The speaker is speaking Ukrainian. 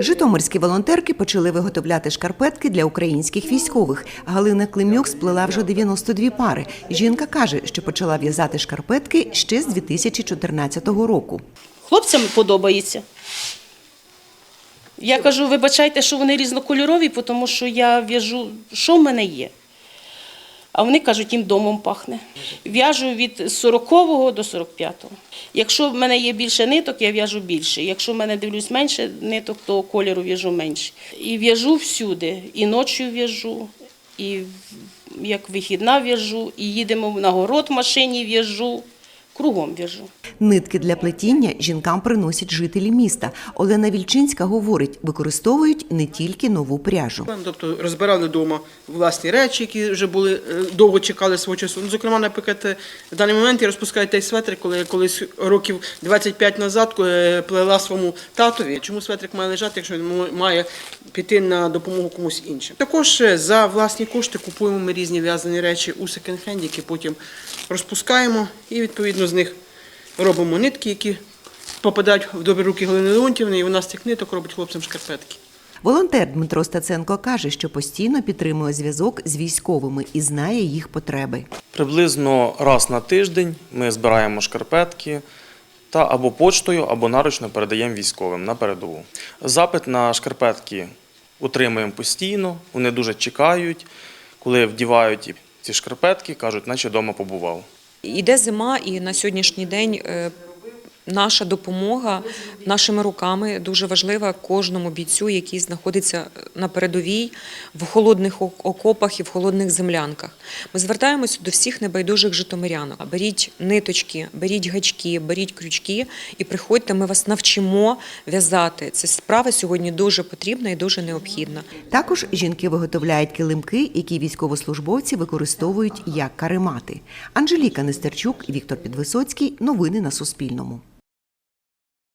Житомирські волонтерки почали виготовляти шкарпетки для українських військових. Галина Климюк сплела вже 92 пари. Жінка каже, що почала в'язати шкарпетки ще з 2014 року. Хлопцям подобається. Я кажу, вибачайте, що вони різнокольорові, тому що я в'яжу, що в мене є. А вони кажуть, їм домом пахне. В'яжу від 40-го до 45-го. Якщо в мене є більше ниток, я в'яжу більше. Якщо в мене дивлюсь менше ниток, то кольору в'яжу менше. І в'яжу всюди. І ночі в'яжу, і як вихідна в'яжу, і їдемо на город в машині в'яжу. Кругом в'яжу. Нитки для плетіння жінкам приносять жителі міста. Олена Вільчинська говорить, використовують не тільки нову пряжу. Тобто розбирали вдома власні речі, які вже були е, довго чекали свого часу. Ну, зокрема, наприклад, е, в даний момент я розпускаю той светрик, коли я колись років 25 назад плела своєму татові. Чому светрик має лежати, якщо він має піти на допомогу комусь іншим? Також е, за власні кошти купуємо ми різні в'язані речі у секонд-хенді, які потім розпускаємо і відповідно з них робимо нитки, які попадають в добрі руки Галини Леонтівни, і вона з цих ниток робить хлопцям шкарпетки. Волонтер Дмитро Стаценко каже, що постійно підтримує зв'язок з військовими і знає їх потреби. Приблизно раз на тиждень ми збираємо шкарпетки та або почтою, або наручно передаємо військовим на передову. Запит на шкарпетки утримуємо постійно, вони дуже чекають, коли вдівають ці шкарпетки, кажуть, наче вдома побував. Іде зима, і на сьогоднішній день е, наша допомога нашими руками дуже важлива кожному бійцю, який знаходиться на передовій, в холодних окопах і в холодних землянках. Ми звертаємося до всіх небайдужих житомирянок. Беріть ниточки, беріть гачки, беріть крючки і приходьте. Ми вас навчимо в'язати. Це справа сьогодні дуже потрібна і дуже необхідна. Також жінки виготовляють килимки, які військовослужбовці використовують як каремати. Анжеліка Нестерчук, Віктор Підвисоцький. Новини на Суспільному.